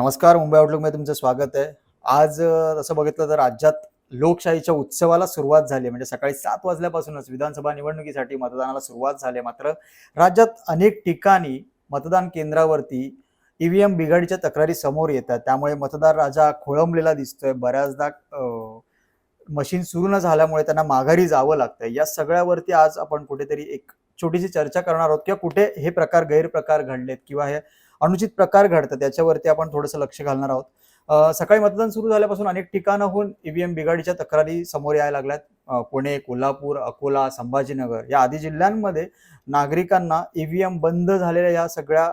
नमस्कार मुंबई आउटलुकमध्ये तुमचं स्वागत आहे. आज तसं बघितलं तर राज्यात लोकशाहीच्या उत्सवाला सुरुवात झाली आहे. म्हणजे सकाळी सात वाजल्यापासूनच विधानसभा निवडणुकीसाठी मतदानाला सुरुवात झाली मात्र राज्यात अनेक ठिकाणी मतदान केंद्रावरती ईव्हीएम बिघाडीच्या तक्रारी समोर येतात. त्यामुळे मतदार राजा खोळंबलेला दिसतोय. बऱ्याचदा मशीन सुरू न झाल्यामुळे त्यांना माघारी जावं लागतं या सगळ्यावरती आज आपण कुठेतरी एक छोटीशी चर्चा करणार आहोत किंवा कुठे हे प्रकार गैरप्रकार घडलेत किंवा हे अनुचित प्रकार घडतात त्याच्यावरती आपण थोडंसं लक्ष घालणार आहोत. सकाळी मतदान सुरू झाल्यापासून अनेक ठिकाणाहून ईव्हीएम बिघाडीच्या तक्रारी समोर यायला लागल्यात. पुणे कोल्हापूर अकोला संभाजीनगर या आदी जिल्ह्यांमध्ये नागरिकांना ईव्हीएम बंद झालेल्या या सगळ्या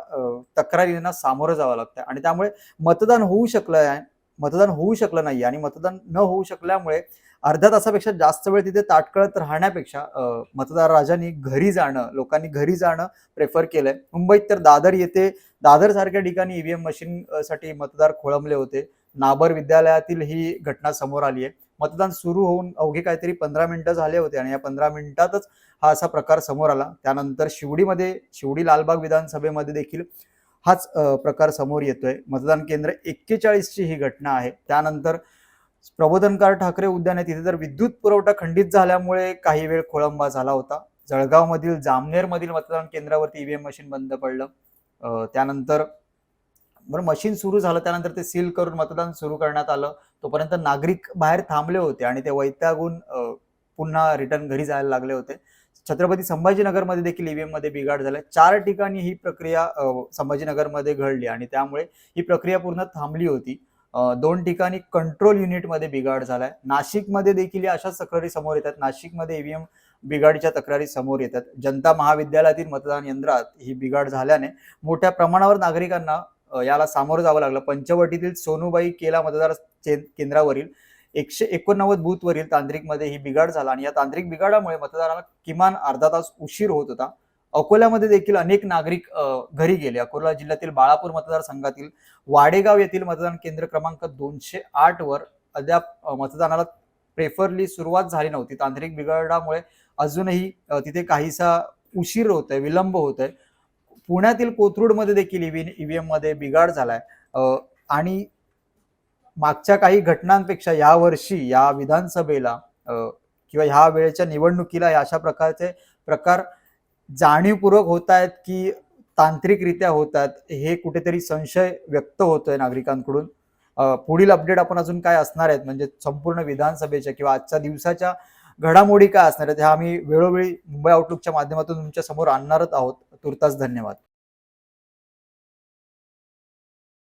तक्रारींना सामोरं जावं लागतं आणि त्यामुळे मतदान होऊ शकलं आहे मतदान होऊ शकलं नाही आणि मतदान न होऊ शकल्यामुळे अर्ध्या तासापेक्षा जास्त वेळ तिथे ताटकळत राहण्यापेक्षा मतदार राजांनी घरी जाणं लोकांनी घरी जाणं प्रेफर केलंय. मुंबईत तर दादर येथे दादर सारख्या ठिकाणी ईव्हीएम मशीन साठी मतदार खोळंबले होते. नाबर विद्यालयातील ही घटना समोर आली आहे. मतदान सुरू होऊन अवघे काहीतरी पंधरा मिनिटं झाले होते आणि या पंधरा मिनिटातच हा असा प्रकार समोर आला. त्यानंतर शिवडीमध्ये शिवडी लालबाग विधानसभेमध्ये देखील हाच प्रकार समोर येतोय. मतदान केंद्र एक्केचाळीसची ही घटना आहे. त्यानंतर प्रबोधनकार ठाकरे उद्यान आहे तिथे तर विद्युत पुरवठा खंडित झाल्यामुळे काही वेळ खोळंबा झाला होता. जळगावमधील जामनेरमधील मतदान केंद्रावरती ईव्हीएम मशीन बंद पडलं. त्यानंतर बरं मशीन सुरू झालं त्यानंतर ते सील करून मतदान सुरू करण्यात आलं. तोपर्यंत नागरिक बाहेर थांबले होते आणि ते वैतागून पुन्हा रिटर्न घरी जायला लागले होते. छत्रपती संभाजीनगरमध्ये देखील ईव्हीएममध्ये बिघाड झाला. चार ठिकाणी ही प्रक्रिया संभाजीनगरमध्ये घडली आणि त्यामुळे ही प्रक्रिया पूर्ण थांबली होती. दोन ठिकाणी कंट्रोल युनिटमध्ये बिघाड झालाय. नाशिकमध्ये देखील या अशाच तक्रारी समोर येतात. नाशिकमध्ये ईव्हीएम बिघाडीच्या तक्रारी समोर येतात. जनता महाविद्यालयातील मतदान यंत्रात ही बिघाड झाल्याने मोठ्या प्रमाणावर नागरिकांना याला सामोरं जावं लागलं. पंचवटीतील सोनूबाई केला मतदार केंद्रावरील एकशे एकोणनव्वद बूथवरील तांत्रिकमध्ये ही बिघाड झाला आणि या तांत्रिक बिघाडामुळे मतदाराला किमान अर्धा तास उशीर होत होता. अकोल्यामध्ये देखील अनेक नागरिक घरी गेले. अकोला जिल्ह्यातील बाळापूर मतदारसंघातील वाडेगाव येथील मतदान केंद्र क्रमांक दोनशे आठ वर अद्याप मतदानाला प्रेफरली सुरुवात झाली नव्हती. तांत्रिक बिघाडामुळे अजूनही तिथे काहीसा उशीर होत आहे विलंब होत आहे पुण्यातील कोथरूडमध्ये देखील ईव्हीएममध्ये बिघाड झालाय. आणि मागच्या काही घटनांपेक्षा यावर्षी या विधानसभेला किंवा ह्या वेळेच्या निवडणुकीला अशा प्रकारचे प्रकार जाणीवपूर्वक होत आहेत की तांत्रिकरित्या होत आहेत हे कुठेतरी संशय व्यक्त होतोय नागरिकांकडून. पुढील अपडेट आपण अजून काय असणार आहेत? म्हणजे संपूर्ण विधानसभेच्या किंवा आजच्या दिवसाच्या घडामोडी काय असणार आहेत? ह्या आम्ही वेळोवेळी मुंबई आउटलुकच्या माध्यमातून तुमच्यासमोर आणणारच आहोत. तुर्तास धन्यवाद.